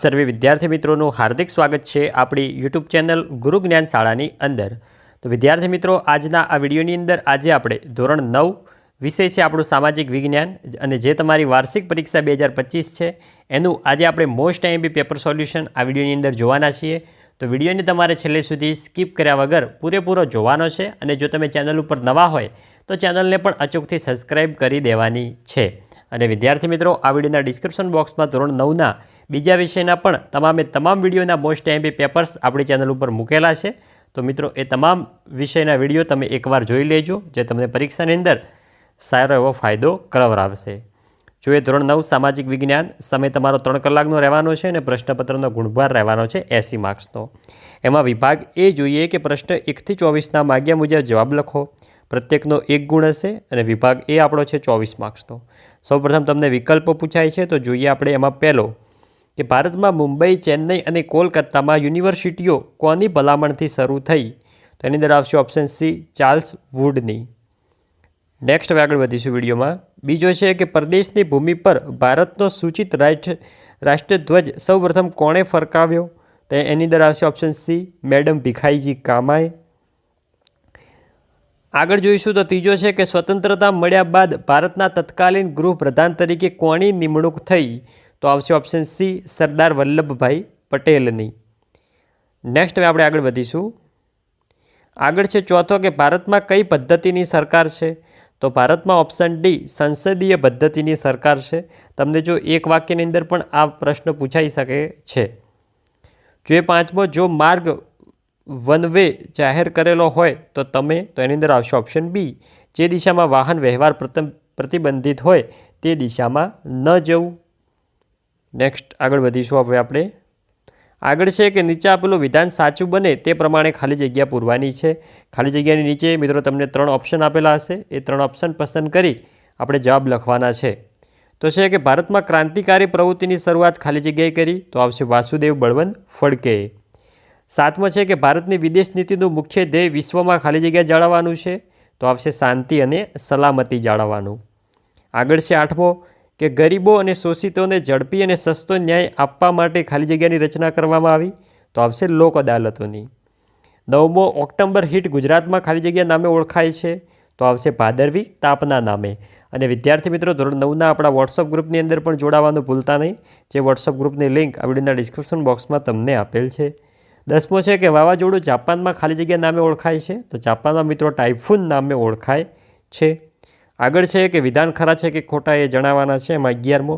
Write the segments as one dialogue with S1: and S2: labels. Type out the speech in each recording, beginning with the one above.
S1: સર્વે વિદ્યાર્થી મિત્રોનું હાર્દિક સ્વાગત છે આપણી યુટ્યુબ ચેનલ ગુરુ જ્ઞાન શાળાની અંદર. તો વિદ્યાર્થી મિત્રો, આજના આ વિડીયોની અંદર આજે આપણે ધોરણ નવ વિષય છે આપણું સામાજિક વિજ્ઞાન અને જે તમારી વાર્ષિક પરીક્ષા બે છે, એનું આજે આપણે મોસ્ટ આઈએમપી પેપર સોલ્યુશન આ વિડીયોની અંદર જોવાના છીએ. તો વિડીયોને તમારે છેલ્લે સુધી સ્કીપ કર્યા વગર પૂરેપૂરો જોવાનો છે અને જો તમે ચેનલ ઉપર નવા હોય, તો ચેનલને પણ અચૂકથી સબસ્ક્રાઇબ કરી દેવાની છે. અને વિદ્યાર્થી મિત્રો, આ વિડીયોના ડિસ્ક્રિપ્શન બોક્સમાં ધોરણ નવના બીજા વિષયના પણ તમામે તમામ વિડીયોના મોસ્ટ એમપી પેપર્સ આપણી ચેનલ ઉપર મૂકેલા છે. તો મિત્રો, એ તમામ વિષયના વીડિયો તમે એકવાર જોઈ લેજો, જે તમને પરીક્ષાની અંદર સારો એવો ફાયદો કરાવરાવશે જો એ ધોરણ નવ સામાજિક વિજ્ઞાન સમય તમારો ત્રણ કલાકનો રહેવાનો છે અને પ્રશ્નપત્રનો ગુણભાર રહેવાનો છે એસી માર્ક્સનો. એમાં વિભાગ એ જોઈએ કે પ્રશ્ન એકથી ચોવીસના માગ્યા મુજબ જવાબ લખો. પ્રત્યેકનો એક ગુણ હશે અને વિભાગ એ આપણો છે ચોવીસ માર્ક્સનો. સૌપ્રથમ તમને વિકલ્પો પૂછાય છે, તો જોઈએ આપણે એમાં પહેલો કે ભારતમાં મુંબઈ, ચેન્નઈ અને કોલકાતામાં યુનિવર્સિટીઓ કોની ભલામણથી શરૂ થઈ? તો એની અંદર આવશે ઓપ્શન સી, ચાર્લ્સ વુડની. નેક્સ્ટ આગળ વધીશું વિડીયોમાં. બીજો છે કે પ્રદેશની ભૂમિ પર ભારતનો સૂચિત રાષ્ટ્ર, રાષ્ટ્રધ્વજ સૌપ્રથમ કોણે ફરકાવ્યો? તો એની અંદર આવશે ઓપ્શન સી, મેડમ ભીખાઈજી કામાએ. આગળ જોઈશું તો ત્રીજો છે કે સ્વતંત્રતા મળ્યા બાદ ભારતના તત્કાલીન ગૃહપ્રધાન તરીકે કોની નિમણૂક થઈ? તો આવશે ઓપ્શન સી સરદાર વલ્લભભાઈ પટેલની. નેક્સ્ટ હવે આપણે આગળ વધીશું. આગળ છે ચોથો કે ભારતમાં કઈ પદ્ધતિની સરકાર છે? તો ભારતમાં ઓપ્શન ડી સંસદીય પદ્ધતિની સરકાર છે. તમને જો એક વાક્યની અંદર પણ આ પ્રશ્ન પૂછાઈ શકે છે. જો એ પાંચમો, જો માર્ગ વન વે જાહેર કરેલો હોય તો તમે, તો એની અંદર આવશે ઓપ્શન બી જે દિશામાં વાહન વ્યવહાર પ્રતિબંધિત હોય તે દિશામાં ન જવું. નેક્સ્ટ આગળ વધીશું હવે આપણે. આગળ છે કે નીચે આપેલું વિધાન સાચું બને તે પ્રમાણે ખાલી જગ્યા પૂરવાની છે. ખાલી જગ્યાની નીચે, મિત્રો, તમને ત્રણ ઓપ્શન આપેલા હશે. એ ત્રણ ઓપ્શન પસંદ કરી આપણે જવાબ લખવાના છે. તો છે કે ભારતમાં ક્રાંતિકારી પ્રવૃત્તિની શરૂઆત ખાલી જગ્યાએ કરી, તો આવશે વાસુદેવ બળવંત ફડકે. સાતમો છે કે ભારતની વિદેશ નીતિનું મુખ્ય ધ્યેય વિશ્વમાં ખાલી જગ્યા જાળવવાનું છે, તો આવશે શાંતિ અને સલામતી જાળવવાનું. આગળ છે આઠમો કે ગરીબો અને શોષિતોને ઝડપી અને સસ્તો ન્યાય આપવા માટે ખાલી જગ્યાની રચના કરવામાં આવી? તો આવશે લોક અદાલતોની. નવમો ઓક્ટોબર હિટ ગુજરાતમાં ખાલી જગ્યા નામે ઓળખાય છે. તો આવશે ભાદરવી તાપના નામે. અને વિદ્યાર્થી મિત્રો, ધોરણ નવના આપણા વોટ્સઅપ ગ્રુપની અંદર પણ જોડાવાનું ભૂલતા નહીં. જે વોટ્સઅપ ગ્રુપની લિંક આ વિડીયોના ડિસ્ક્રિપ્શન બોક્સમાં તમને આપેલ છે. દસમો છે કે વાવાઝોડું જાપાનમાં ખાલી જગ્યા નામે ઓળખાય છે. તો જાપાનમાં મિત્રો, ટાઇફૂન નામે ઓળખાય છે. આગળ છે કે વિધાન ખરા છે કે ખોટા એ જણાવવાના છે એમાં અગિયારમો,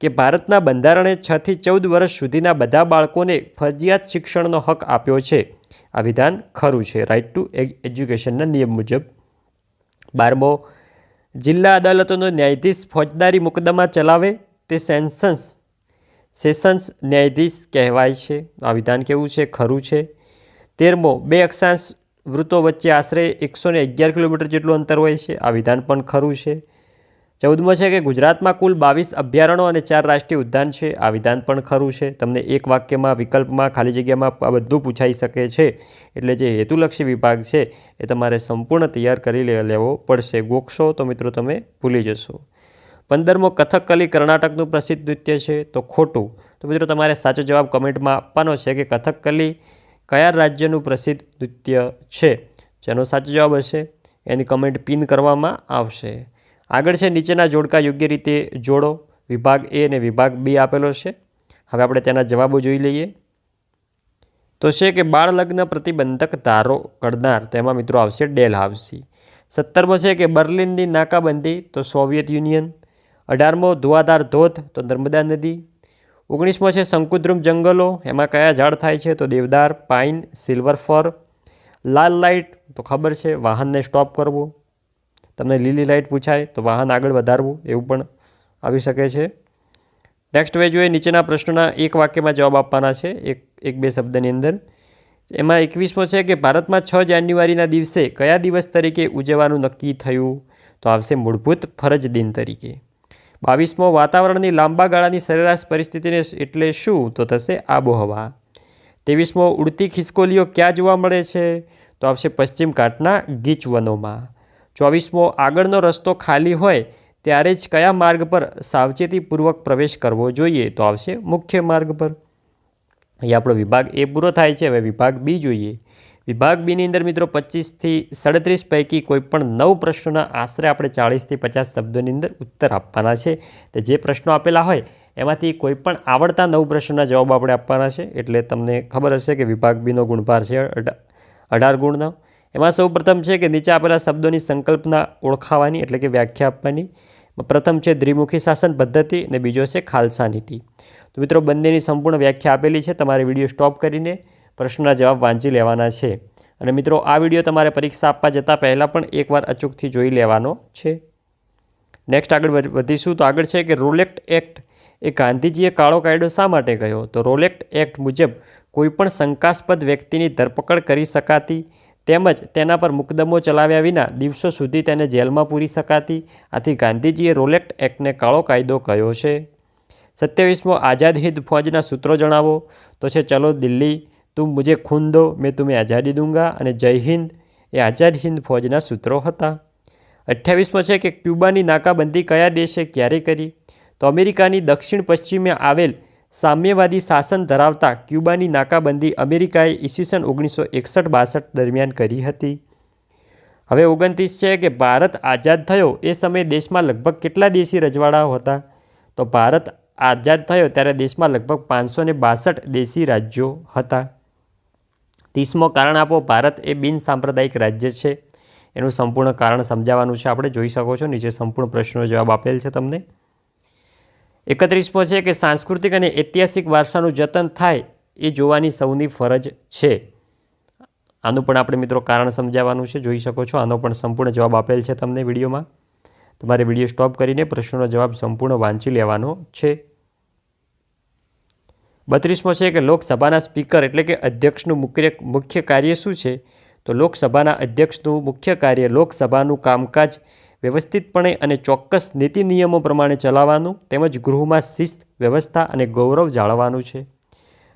S1: કે ભારતના બંધારણે છથી ચૌદ વર્ષ સુધીના બધા બાળકોને ફરજિયાત શિક્ષણનો હક આપ્યો છે. આ વિધાન ખરું છે. રાઇટ ટુ એજ્યુકેશનના નિયમ મુજબ. બારમો, જિલ્લા અદાલતોનો ન્યાયાધીશ ફોજદારી મુકદ્દમા ચલાવે તે સેન્સન્સ, સેશન્સ ન્યાયાધીશ કહેવાય છે. આ વિધાન કેવું છે? ખરું છે. તેરમો, બે અક્ષાંશ વૃત્તો વચ્ચે આશરે એકસો ને અગિયાર કિલોમીટર જેટલું અંતર હોય છે. આ વિધાન પણ ખરું છે. ચૌદમો છે કે ગુજરાતમાં કુલ બાવીસ અભયારણ્યો અને ચાર રાષ્ટ્રીય ઉદ્યાન છે. આ વિધાન પણ ખરું છે. તમને એક વાક્યમાં, વિકલ્પમાં, ખાલી જગ્યામાં આ બધું પૂછાઈ શકે છે. એટલે જે હેતુલક્ષી વિભાગ છે એ તમારે સંપૂર્ણ તૈયાર કરી લેવો પડશે. ગોખશો તો મિત્રો તમે ભૂલી જશો. પંદરમો કથકકલી કર્ણાટકનું પ્રસિદ્ધ નૃત્ય છે. તો ખોટું. તો મિત્રો તમારે સાચો જવાબ કમેન્ટમાં આપવાનો છે કે કથકકલી કયા રાજ્યનું પ્રસિદ્ધ નૃત્ય છે? જેનો સાચો જવાબ હશે, એની કમેન્ટ પિન કરવામાં આવશે. આગળ છે, નીચેના જોડકા યોગ્ય રીતે જોડો. વિભાગ એ અને વિભાગ બી આપેલો છે. હવે આપણે તેના જવાબો જોઈ લઈએ. તો છે કે બાળ લગ્ન પ્રતિબંધક ધારો કરનાર તેમાં મિત્રો આવશે ડેલ હાઉસી. સત્તરમો છે કે બર્લિનની નાકાબંધી, તો સોવિયત યુનિયન. અઢારમો ધુઆધાર ધોધ, તો નર્મદા નદી. ઓગણીસમો છે શંકુદ્રુમ જંગલો, એમાં કયા ઝાડ થાય છે તો દેવદાર, પાઇન, સિલ્વર ફર. લાલ લાઇટ, તો ખબર છે, વાહનને સ્ટોપ કરવું. તમને લીલી લાઇટ પૂછાય, તો વાહન આગળ વધારવું, એવું પણ આવી શકે છે. નેક્સ્ટ વે જોઈએ નીચેના પ્રશ્નોના એક વાક્યમાં જવાબ આપવાના છે, એક એક બે શબ્દની અંદર. એમાં એકવીસમો છે કે ભારતમાં છ જાન્યુઆરીના દિવસે કયા દિવસ તરીકે ઉજવવાનું નક્કી થયું? તો આવશે મૂળભૂત ફરજ દિન તરીકે. બાવીસમો વાતાવરણની લાંબા ગાળાની સરેરાશ પરિસ્થિતિને એટલે શું? તો થશે આબોહવા. ત્રેવીસમો, ઉડતી ખિસકોલીઓ ક્યાં જોવા મળે છે? તો આવશે પશ્ચિમ ઘાટના ગીચ વનોમાં ચોવીસમો, આગળનો રસ્તો ખાલી હોય ત્યારે જ કયા માર્ગ પર સાવચેતીપૂર્વક પ્રવેશ કરવો જોઈએ? તો આવશે મુખ્ય માર્ગ પર. અહીં આપણો વિભાગ એ પૂરો થાય છે, હવે વિભાગ બી જોઈએ. વિભાગ બીની અંદર મિત્રો પચીસથી સાડત્રીસ પૈકી કોઈપણ નવ પ્રશ્નોના આશરે આપણે ચાળીસથી પચાસ શબ્દોની અંદર ઉત્તર આપવાના છે. તો જે પ્રશ્નો આપેલા હોય, એમાંથી કોઈપણ આવડતા નવ પ્રશ્નોના જવાબ આપણે આપવાના છે. એટલે તમને ખબર હશે કે વિભાગ બીનો ગુણભાર છે અઢા- અઢાર ગુણનો. એમાં સૌ છે કે નીચે આપેલા શબ્દોની સંકલ્પના ઓળખાવાની એટલે કે વ્યાખ્યા આપવાની. પ્રથમ છે દ્વિમુખી શાસન પદ્ધતિ અને બીજો છે ખાલસા નીતિ. તો મિત્રો બંનેની સંપૂર્ણ વ્યાખ્યા આપેલી છે. તમારે વીડિયો સ્ટોપ કરીને પ્રશ્નના જવાબ વાંચી લેવાના છે. અને મિત્રો, આ વીડિયો તમારે પરીક્ષા આપવા જતાં પહેલાં પણ એકવાર અચૂકથી જોઈ લેવાનો છે. નેક્સ્ટ આગળ વધ- વધીશું તો આગળ છે કે રોલેક્ટ એક્ટ એ ગાંધીજીએ કાળો કાયદો શા માટે કહ્યો તો રોલેક્ટ એક્ટ મુજબ કોઈપણ શંકાસ્પદ વ્યક્તિની ધરપકડ કરી શકાતી તેમજ તેના પર મુકદમો ચલાવ્યા વિના દિવસો સુધી તેને જેલમાં પૂરી શકાતી, આથી ગાંધીજીએ રોલેક્ટ એક્ટને કાળો કાયદો કહ્યો છે. સત્યાવીસમો આઝાદ હિંદ ફોજના સૂત્રો જણાવો. તો છે, ચલો દિલ્હી તું મુજે ખૂન દો, મેં તુમ્हें આઝાદી દૂંગા અને જય હિન્દ. એ આઝાદ હિન્દ ફોજના સૂત્રો હતા. અઠ્યાવીસમો છે કે ક્યુબાની નાકાબંધી કયા દેશે ક્યારે કરી? તો અમેરિકાની દક્ષિણ પશ્ચિમે આવેલ સામ્યવાદી શાસન ધરાવતા ક્યુબાની નાકાબંધી અમેરિકાએ ઈસવીસન ઓગણીસો એકસઠ બાસઠ દરમિયાન કરી હતી. હવે ઓગણત્રીસ છે કે ભારત આઝાદ થયો, એ સમયે દેશમાં લગભગ કેટલા દેશી રજવાડાઓ હતા? તો ભારત આઝાદ થયો ત્યારે દેશમાં લગભગ પાંચસો બાસઠ દેશી રાજ્યો હતા. ત્રીસમો કારણ આપો, ભારત એ બિનસાંપ્રદાયિક રાજ્ય છે. એનું સંપૂર્ણ કારણ સમજાવવાનું છે. આપણે જોઈ શકો છો, નીચે સંપૂર્ણ પ્રશ્નનો જવાબ આપેલ છે તમને. એકત્રીસમો છે કે સાંસ્કૃતિક અને ઐતિહાસિક વારસાનું જતન થાય એ જોવાની સૌની ફરજ છે. આનું પણ આપણે મિત્રો કારણ સમજાવવાનું છે. જોઈ શકો છો, આનો પણ સંપૂર્ણ જવાબ આપેલ છે તમને વિડીયોમાં. તમારે વીડિયો સ્ટોપ કરીને પ્રશ્નોનો જવાબ સંપૂર્ણ વાંચી લેવાનો છે. બત્રીસમો છે કે લોકસભાના સ્પીકર એટલે કે અધ્યક્ષનું મુખ્ય મુખ્ય કાર્ય શું છે? તો લોકસભાના અધ્યક્ષનું મુખ્ય કાર્ય લોકસભાનું કામકાજ વ્યવસ્થિતપણે અને ચોક્કસ નીતિ નિયમો પ્રમાણે ચલાવવાનું, તેમજ ગૃહમાં શિસ્ત, વ્યવસ્થા અને ગૌરવ જાળવવાનું છે.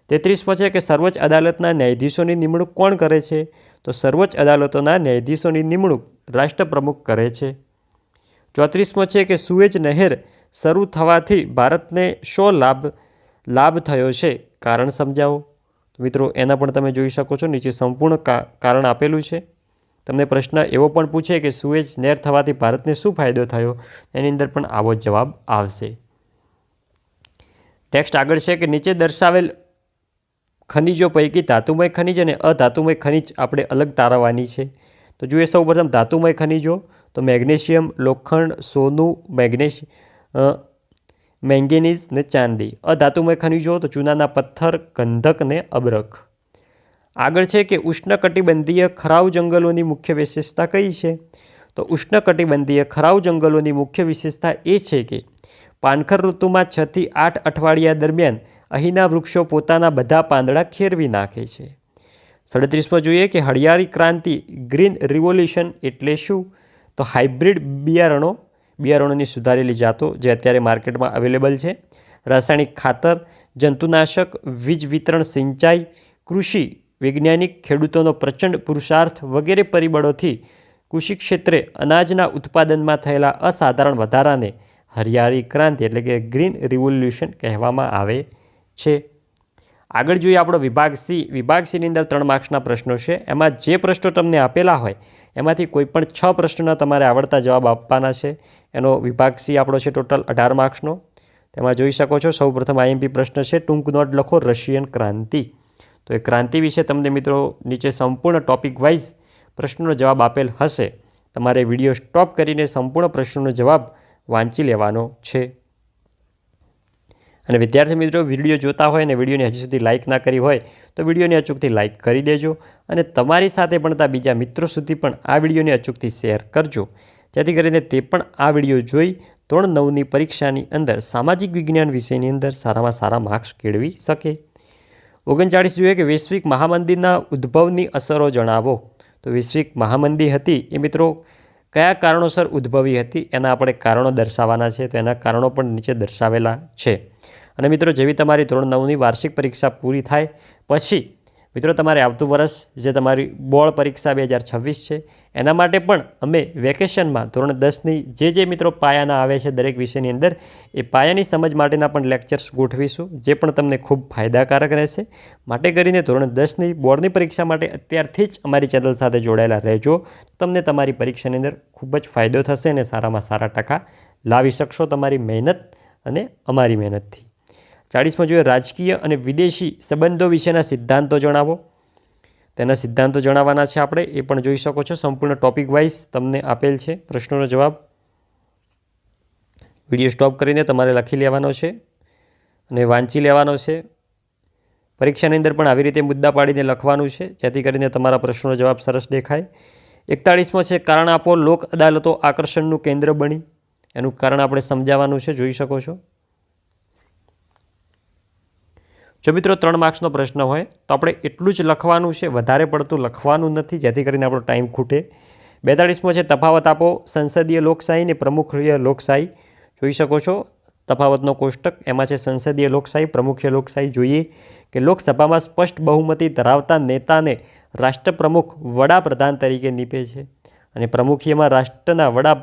S1: તેત્રીસમો છે કે સર્વોચ્ચ અદાલતના ન્યાયાધીશોની નિમણૂક કોણ કરે છે? તો સર્વોચ્ચ અદાલતોના ન્યાયાધીશોની નિમણૂક રાષ્ટ્રપ્રમુખ કરે છે. ચોત્રીસમો છે કે સુએજ નહેર શરૂ થવાથી ભારતને શો લાભ લાભ થયો છે. કારણ સમજાવો? મિત્રો એના પણ તમે જોઈ શકો છો નીચે સંપૂર્ણ કારણ આપેલું છે. તમને પ્રશ્ન એવો પણ પૂછે કે સુએજ નેર થવાથી ભારતને શું ફાયદો થયો? એની અંદર પણ આવો જવાબ આવશે. ટેક્સ્ટ આગળ છે કે નીચે દર્શાવેલ ખનિજો પૈકી ધાતુમય ખનિજ અને અધાતુમય ખનિજ આપણે અલગ તારવવાની છે. તો જોઈએ સૌ પ્રથમ ધાતુમય ખનિજો તો મેગ્નેશિયમ લોખંડ સોનું મેગ્નેશ અ, મેંગેનીઝ ને ચાંદી. અધાતુમય ખનિજો તો ચૂનાના પથ્થર, ગંધક ને અબરખ. આગળ છે કે ઉષ્ણકટિબંધીય ખરાવ જંગલોની મુખ્ય વિશેષતા કઈ છે? તો ઉષ્ણકટિબંધીય ખરાવ જંગલોની મુખ્ય વિશેષતા એ છે કે પાનખર ઋતુમાં છથી આઠ અઠવાડિયા દરમિયાન અહીંના વૃક્ષો પોતાના બધા પાંદડા ખેરવી નાખે છે. સડત્રીસમાં જોઈએ કે હળિયાળી ક્રાંતિ ગ્રીન રિવોલ્યુશન એટલે શું? તો હાઇબ્રિડ બિયારણો બિયારણોની સુધારેલી જાતો જે અત્યારે માર્કેટમાં અવેલેબલ છે. રાસાયણિક ખાતર, જંતુનાશક, વીજ વિતરણ સિંચાઈ, કૃષિ, વૈજ્ઞાનિક ખેડૂતોનો પ્રચંડ પુરુષાર્થ વગેરે પરિબળોથી કૃષિ ક્ષેત્રે અનાજના ઉત્પાદનમાં થયેલા અસાધારણ વધારાને હરિયાળી ક્રાંતિ એટલે કે ગ્રીન રિવોલ્યુશન કહેવામાં આવે છે. આગળ જોઈએ આપણો વિભાગ સી. વિભાગ સીની અંદર ત્રણ માર્ક્સના પ્રશ્નો છે. એમાં જે પ્રશ્નો તમને આપેલા હોય, એમાંથી કોઈ પણ છ પ્રશ્નોના તમારે આવડતા જવાબ આપવાના છે. એનો વિભાગ સી આપણો છે ટોટલ અઢાર માર્ક્સનો. તેમાં જોઈ શકો છો, સૌપ્રથમ આઈએમપી પ્રશ્ન છે, ટૂંક નોટ લખો રશિયન ક્રાંતિ. તો એ ક્રાંતિ વિશે તમને મિત્રો નીચે સંપૂર્ણ ટોપિક વાઇઝ પ્રશ્નનો જવાબ આપેલ હશે. તમારે વીડિયો સ્ટોપ કરીને સંપૂર્ણ પ્રશ્નનો જવાબ વાંચી લેવાનો છે. અને વિદ્યાર્થી મિત્રો, વીડિયો જોતા હોય અને વિડીયોને હજુ સુધી લાઇક ના કરી હોય, તો વિડીયોને અચૂકથી લાઇક કરી દેજો અને તમારી સાથે ભણતા બીજા મિત્રો સુધી પણ આ વિડીયોને અચૂકથી શેર કરજો. જેથી કરીને તે પણ આ વીડિયો જોઈ ધોરણ નવની પરીક્ષાની અંદર સામાજિક વિજ્ઞાન વિષયની અંદર સારામાં સારા માર્ક્સ કેળવી શકે. ઓગણચાળીસ જોઈએ કે વૈશ્વિક મહામંદીના ઉદ્ભવની અસરો જણાવો. તો વૈશ્વિક મહામંદી હતી એ મિત્રો કયા કારણોસર ઉદ્ભવી હતી? એના આપણે કારણો દર્શાવવાના છે, તો એના કારણો પણ નીચે દર્શાવેલા છે. અને મિત્રો, જેવી તમારી ધોરણ નવની વાર્ષિક પરીક્ષા પૂરી થાય પછી મિત્રો, તમારે આવતું વર્ષ જે તમારી બોર્ડ પરીક્ષા બે હજાર છવ્વીસ છે, એના માટે પણ અમે વેકેશનમાં ધોરણ દસની જે જે મિત્રો પાયાના આવે છે દરેક વિષયની અંદર, એ પાયાની સમજ માટેના પણ લેક્ચર્સ ગોઠવીશું, જે પણ તમને ખૂબ ફાયદાકારક રહેશે. માટે કરીને ધોરણ દસની બોર્ડની પરીક્ષા માટે અત્યારથી જ અમારી ચેનલ સાથે જોડાયેલા રહેજો. તમને તમારી પરીક્ષાની અંદર ખૂબ જ ફાયદો થશે અને સારામાં સારા ટકા લાવી શકશો તમારી મહેનત અને અમારી મહેનતથી. ચાળીસમાં જોઈએ રાજકીય અને વિદેશી સંબંધો વિશેના સિદ્ધાંતો જણાવો. તેના સિદ્ધાંતો જણાવવાના છે આપણે, એ પણ જોઈ શકો છો. સંપૂર્ણ ટોપિક વાઇઝ તમને આપેલ છે પ્રશ્નોનો જવાબ. વીડિયો સ્ટોપ કરીને તમારે લખી લેવાનો છે અને વાંચી લેવાનો છે. પરીક્ષાની અંદર પણ આવી રીતે મુદ્દા પાડીને લખવાનું છે, જેથી કરીને તમારા પ્રશ્નોનો જવાબ સરસ દેખાય. એકતાળીસમાં છે કારણ આપો લોક અદાલતો આકર્ષણનું કેન્દ્ર બની. એનું કારણ આપણે સમજાવવાનું છે, જોઈ શકો છો. જો મિત્રો ત્રણ માર્ક્સનો પ્રશ્ન હોય, તો આપણે એટલું જ લખવાનું છે, વધારે પડતું લખવાનું નથી, જેથી કરીને આપણો ટાઈમ ખૂટે. બેતાળીસમો છે, તફાવત આપો. સંસદીય લોકશાહી ને પ્રમુખીય લોકશાહી. જોઈ શકો છો, તફાવતનો કોષ્ટક. એમાં છે, સંસદીય લોકશાહી, પ્રમુખીય લોકશાહી. જોઈએ કે લોકસભામાં સ્પષ્ટ બહુમતી ધરાવતા નેતાને રાષ્ટ્રપ્રમુખ વડાપ્રધાન તરીકે નીપે છે અને પ્રમુખીયમાં રાષ્ટ્રના વડા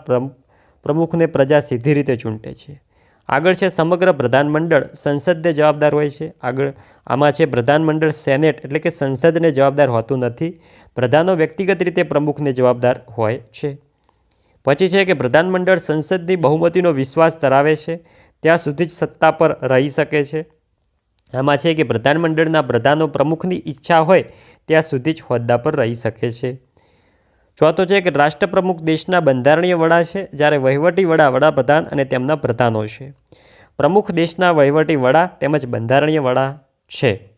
S1: પ્રમુખને પ્રજા સીધી રીતે ચૂંટે છે. આગળ છે સમગ્ર પ્રધાનમંડળ સંસદને જવાબદાર હોય છે. આગળ આમાં છે પ્રધાનમંડળ સેનેટ એટલે કે સંસદને જવાબદાર હોતું નથી. પ્રધાનો વ્યક્તિગત રીતે પ્રમુખને જવાબદાર હોય છે. પછી છે કે પ્રધાનમંડળ સંસદની બહુમતીનો વિશ્વાસ ધરાવે છે. ત્યાં સુધી જ સત્તા પર રહી શકે છે. આમાં છે કે પ્રધાનમંડળના પ્રધાનો પ્રમુખની ઈચ્છા હોય, ત્યાં સુધી જ હોદ્દા પર રહી શકે છે. ચોથો છે કે રાષ્ટ્રપ્રમુખ દેશના બંધારણીય વડા છે, જ્યારે વહીવટી વડા વડાપ્રધાન અને તેમના પ્રધાનો છે. પ્રમુખ દેશના વહીવટી વડા તેમજ બંધારણીય વડા છે.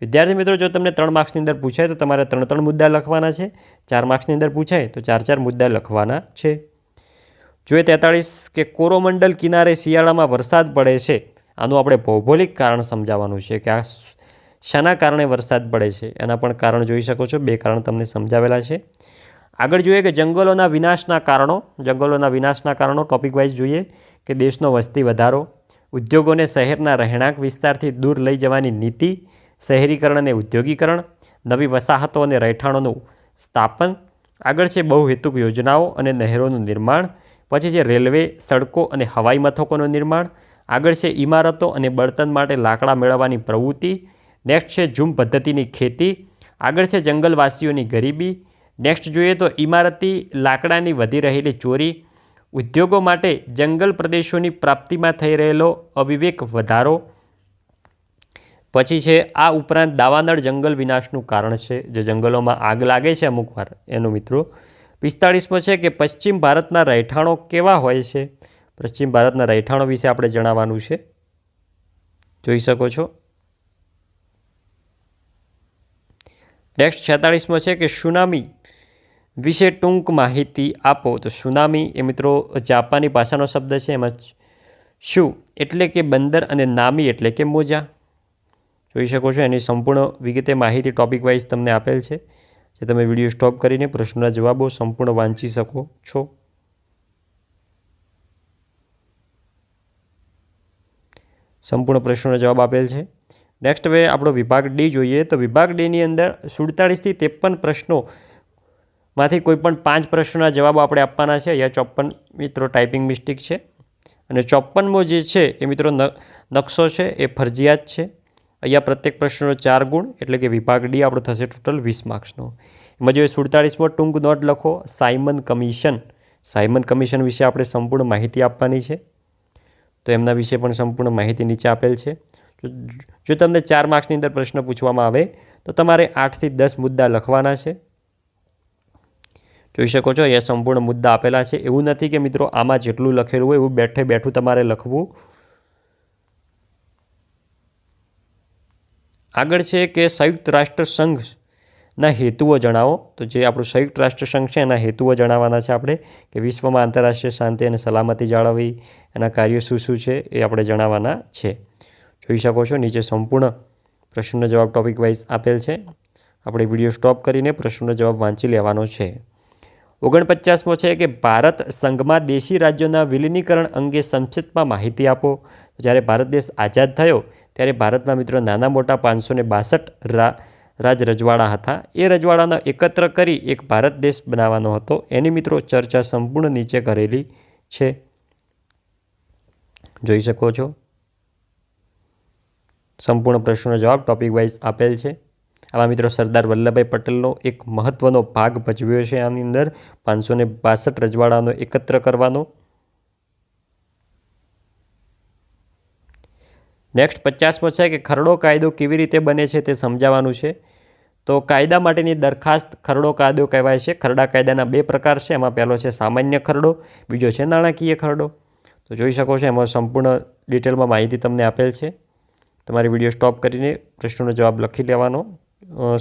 S1: વિદ્યાર્થી મિત્રો, જો તમને ત્રણ માર્ક્સની અંદર પૂછાય તો તમારે ત્રણ ત્રણ મુદ્દા લખવાના છે. ચાર માર્ક્સની અંદર પૂછાય તો ચાર ચાર મુદ્દા લખવાના છે. જોઈએ તેતાળીસ કે કોરોમંડલ કિનારે શિયાળામાં વરસાદ પડે છે. આનું આપણે ભૌગોલિક કારણ સમજાવવાનું છે કે આ શાના કારણે વરસાદ પડે છે. એના પણ કારણ જોઈ શકો છો. બે કારણ તમને સમજાવેલા છે. આગળ જોઈએ કે જંગલોના વિનાશના કારણો, જંગલોના વિનાશના કારણો ટોપિક વાઇઝ જોઈએ કે દેશનો વસ્તી વધારો, ઉદ્યોગોને શહેરના રહેણાંક વિસ્તારથી દૂર લઈ જવાની નીતિ, શહેરીકરણ અને ઉદ્યોગીકરણ, નવી વસાહતો અને રહેઠાણોનું સ્થાપન, આગળ છે બહુહેતુક યોજનાઓ અને નહેરોનું નિર્માણ, પછી છે રેલવે, સડકો અને હવાઈ મથકોનું નિર્માણ, આગળ છે ઇમારતો અને બળતણ માટે લાકડા મેળવવાની પ્રવૃત્તિ, નેક્સ્ટ છે ઝૂમ પદ્ધતિની ખેતી, આગળ છે જંગલવાસીઓની ગરીબી નેક્સ્ટ જોઈએ તો ઇમારતી લાકડાની વધી રહેલી ચોરી. ઉદ્યોગો માટે જંગલ પ્રદેશોની પ્રાપ્તિમાં થઈ રહેલો અવિવેક વધારો. પછી છે, આ ઉપરાંત દાવાનળ જંગલ વિનાશનું કારણ છે, જે જંગલોમાં આગ લાગે છે અમુક વાર. એનો મિત્રો, પિસ્તાળીસમો છે કે પશ્ચિમ ભારતના રહેઠાણો કેવા હોય છે? પશ્ચિમ ભારતના રહેઠાણો વિશે આપણે જણાવવાનું છે. જોઈ શકો છો. નેક્સ્ટ છેતાળીસમાં છે કે સુનામી વિશે ટૂંક માહિતી આપો. તો સુનામી એ મિત્રો જાપાની ભાષાનો શબ્દ છે, એમાં શું એટલે કે બંદર અને નામી એટલે કે મોજા. જોઈ શકો છો એની સંપૂર્ણ વિગતે માહિતી ટોપિક વાઇઝ તમને આપેલ છે. જે તમે વીડિયો સ્ટોપ કરીને પ્રશ્નના જવાબો સંપૂર્ણ વાંચી શકો છો. સંપૂર્ણ પ્રશ્નોના જવાબ આપેલ છે. નેક્સ્ટ હવે આપણો વિભાગ ડી જોઈએ. તો વિભાગ ડીની અંદર સુડતાળીસથી ત્રેપન પ્રશ્નો માંથી કોઈ પાંચ પ્રશ્નોના જવાબો આપણે આપવાના છે. અહીંયા ચોપન મિત્રો ટાઈપિંગ મિસ્ટેક છે. અને ચોપનમો જે છે એ મિત્રો નકશો છે, એ ફરજિયાત છે. અહીંયા પ્રત્યેક પ્રશ્નનો ચાર ગુણ, એટલે કે વિભાગ ડી આપણો થશે ટોટલ વીસ માર્ક્સનો એમાં જોઈએ સુડતાળીસમો ટૂંક નોટ લખો સાયમન કમિશન સાયમન કમિશન વિશે આપણે સંપૂર્ણ માહિતી આપવાની છે. તો એમના વિશે પણ સંપૂર્ણ માહિતી નીચે આપેલ છે. જો તમને ચાર માર્ક્સની અંદર પ્રશ્ન પૂછવામાં આવે, તો તમારે આઠથી દસ મુદ્દા લખવાના છે. જોઈ શકો છો, અહીંયા સંપૂર્ણ મુદ્દા આપેલા છે. એવું નથી કે મિત્રો આમાં જેટલું લખેલું હોય એવું બેઠે બેઠું તમારે લખવું. આગળ છે કે સંયુક્ત રાષ્ટ્ર સંઘના હેતુઓ જણાવો. તો જે આપણું સંયુક્ત રાષ્ટ્ર સંઘ છે, એના હેતુઓ જણાવવાના છે આપણે, કે વિશ્વમાં આંતરરાષ્ટ્રીય શાંતિ અને સલામતી જાળવવી, એના કાર્યો શું શું છે એ આપણે જણાવવાના છે. જોઈ શકો છો. નીચે સંપૂર્ણ પ્રશ્નનો જવાબ ટોપિક વાઇઝ આપેલ છે. આપણે વીડિયો સ્ટોપ કરીને પ્રશ્નનો જવાબ વાંચી લેવાનો છે. ઓગણપચાસમો છે કે ભારત સંઘમાં દેશી રાજ્યોના વિલીનીકરણ અંગે સંક્ષિપ્તમાં માહિતી આપો. જ્યારે ભારત દેશ આઝાદ થયો, ત્યારે ભારતના મિત્રો નાના મોટા પાંચસો ને બાસઠ રાજ રજવાડા હતા. એ રજવાડાને એકત્ર કરી એક ભારત દેશ બનાવવાનો હતો. એની મિત્રો ચર્ચા સંપૂર્ણ નીચે કરેલી છે. જોઈ શકો છો. સંપૂર્ણ પ્રશ્નનો જવાબ ટોપિક વાઇઝ આપેલ છે. આવા મિત્રો સરદાર વલ્લભભાઈ પટેલનો એક મહત્ત્વનો ભાગ ભજવ્યો છે આની અંદર. પાંચસો ને બાસઠ રજવાડાનો એકત્ર કરવાનો. નેક્સ્ટ પચાસમો છે કે ખરડો કાયદો કેવી રીતે બને છે તે સમજાવવાનું છે. તો કાયદા માટેની દરખાસ્ત ખરડો કાયદો કહેવાય છે. ખરડા કાયદાના બે પ્રકાર છે. એમાં પહેલો છે સામાન્ય ખરડો, બીજો છે નાણાકીય ખરડો. તો જોઈ શકો છો એમાં સંપૂર્ણ ડિટેલમાં માહિતી તમને આપેલ છે. તમારી વીડિયો સ્ટોપ કરીને પ્રશ્નોનો જવાબ લખી લેવાનો.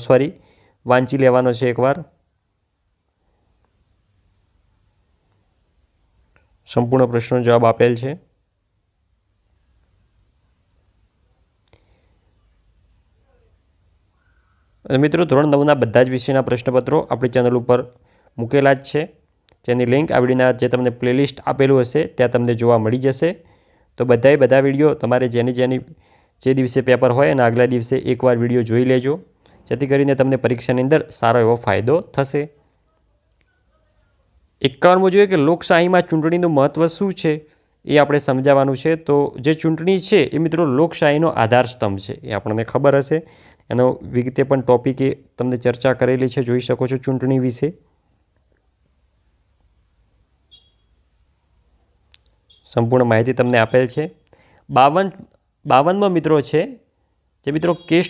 S1: સોરી વાંચી લેવાનો છે એકવાર. સંપૂર્ણ પ્રશ્નનો જવાબ આપેલ છે. મિત્રો, ધોરણ નવના બધા જ વિષયના પ્રશ્નપત્રો આપણી ચેનલ ઉપર મૂકેલા જ છે. જેની લિંક આ વિડીયોના જે તમને પ્લેલિસ્ટ આપેલું હશે, ત્યાં તમને જોવા મળી જશે. તો બધાએ બધા વીડિયો તમારે જેની જેની જે દિવસે પેપર હોય અને આગલા દિવસે એકવાર વીડિયો જોઈ લેજો. જેથી કરીને તમને પરીક્ષાની અંદર સારો એવો ફાયદો થશે. એકાવનમું જોઈએ કે લોકશાહીમાં ચૂંટણીનું મહત્ત્વ શું છે એ આપણે સમજાવવાનું છે. તો જે ચૂંટણી છે એ મિત્રો લોકશાહીનો આધાર સ્તંભ છે, એ આપણને ખબર હશે. એનો વિગતે પણ ટોપિકે તમને ચર્ચા કરેલી છે, જોઈ શકો છો ચૂંટણી વિશે. સંપૂર્ણ માહિતી તમને આપેલ છે. બાવન બાવનમાં મિત્રો છે, જે મિત્રો કેસ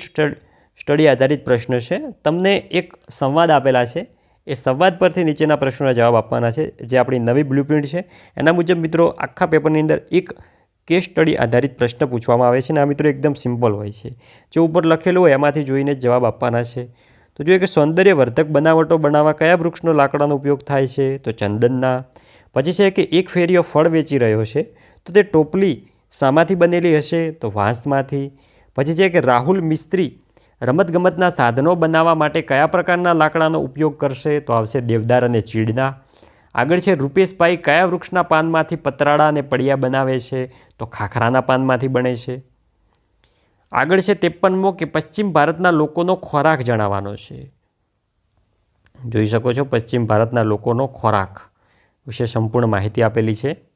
S1: સ્ટડી આધારિત પ્રશ્ન છે, તમને એક સંવાદ આપેલા છે. એ સંવાદ પરથી નીચેના પ્રશ્નોના જવાબ આપવાના છે, જે આપણી નવી બ્લુપ્રિન્ટ છે. એના મુજબ મિત્રો આખા પેપરની અંદર એક કેસ સ્ટડી આધારિત પ્રશ્ન પૂછવામાં આવે છે અને આ મિત્રો એકદમ સિમ્પલ હોય છે. જે ઉપર લખેલું હોય એમાંથી જોઈને જવાબ આપવાના છે. તો જોઈએ કે સૌંદર્યવર્ધક બનાવટો બનાવવા કયા વૃક્ષનો લાકડાનો ઉપયોગ થાય છે? તો ચંદનના. પછી છે કે એક ફેરીઓ ફળ વેચી રહ્યો છે, તો તે ટોપલી શામાંથી બનેલી હશે તો વાંસમાંથી. પછી છે કે રાહુલ મિસ્ત્રી રમતગમતના સાધનો બનાવવા માટે કયા પ્રકારના લાકડાનો ઉપયોગ કરશે તો આવશે દેવદાર અને ચીડના. આગળ છે, રૂપેશભાઈ કયા વૃક્ષના પાનમાંથી પતરાળા અને પડિયા બનાવે છે તો ખાખરાના પાનમાંથી બને છે. આગળ છે, ત્રેપનમો કે પશ્ચિમ ભારતના લોકોનો ખોરાક જણાવવાનો છે. જોઈ શકો છો, પશ્ચિમ ભારતના લોકોનો ખોરાક વિશે સંપૂર્ણ માહિતી આપેલી છે.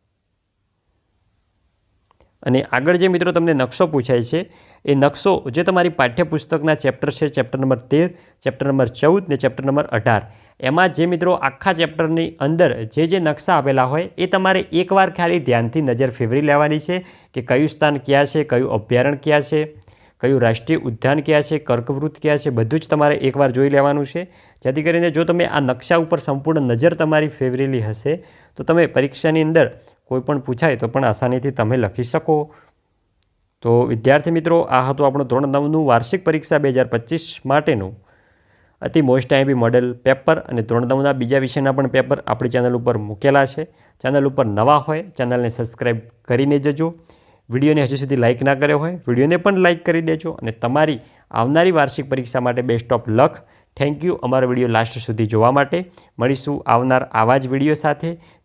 S1: અને આગળ જે મિત્રો તમને નકશો પૂછાય છે, એ નકશો જે તમારી પાઠ્યપુસ્તકના ચેપ્ટર છે, ચેપ્ટર નંબર તેર, ચેપ્ટર નંબર ચૌદ ને ચેપ્ટર નંબર અઢાર. એમાં જે મિત્રો આખા ચેપ્ટરની અંદર જે જે નકશા આપેલા હોય, એ તમારે એકવાર ખાલી ધ્યાનથી નજર ફેરવી લેવાની છે કે કયું સ્થાન ક્યાં છે, કયું અભયારણ્ય ક્યાં છે, કયું રાષ્ટ્રીય ઉદ્યાન ક્યાં છે કર્કવૃત્ત ક્યાં છે, બધું જ તમારે એકવાર જોઈ લેવાનું છે. જેથી કરીને જો તમે આ નકશા ઉપર સંપૂર્ણ નજર તમારી ફેવરેલી હશે, તો તમે પરીક્ષાની અંદર કોઈ પણ પૂછાય તો પણ આસાનીથી તમે લખી શકો. તો વિદ્યાર્થી મિત્રો, આ હતું આપણું ધોરણ નવનું વાર્ષિક પરીક્ષા બે હજાર પચીસ માટેનું અતિ મોસ્ટ આઈબી મોડેલ પેપર અને ધોરણ નવના બીજા વિષયના પણ પેપર આપણી ચેનલ ઉપર મૂકેલા છે. ચેનલ ઉપર નવા હોય, ચેનલને સબસ્ક્રાઈબ કરીને જજો. વિડીયોને હજુ સુધી લાઇક ના કર્યો હોય, વિડીયોને પણ લાઇક કરી દેજો અને તમારી આવનારી વાર્ષિક પરીક્ષા માટે best of luck. Thank you. અમારો વીડિયો લાસ્ટ સુધી જોવા માટે. મળીશું આવનાર આવા જ વીડિયો સાથે.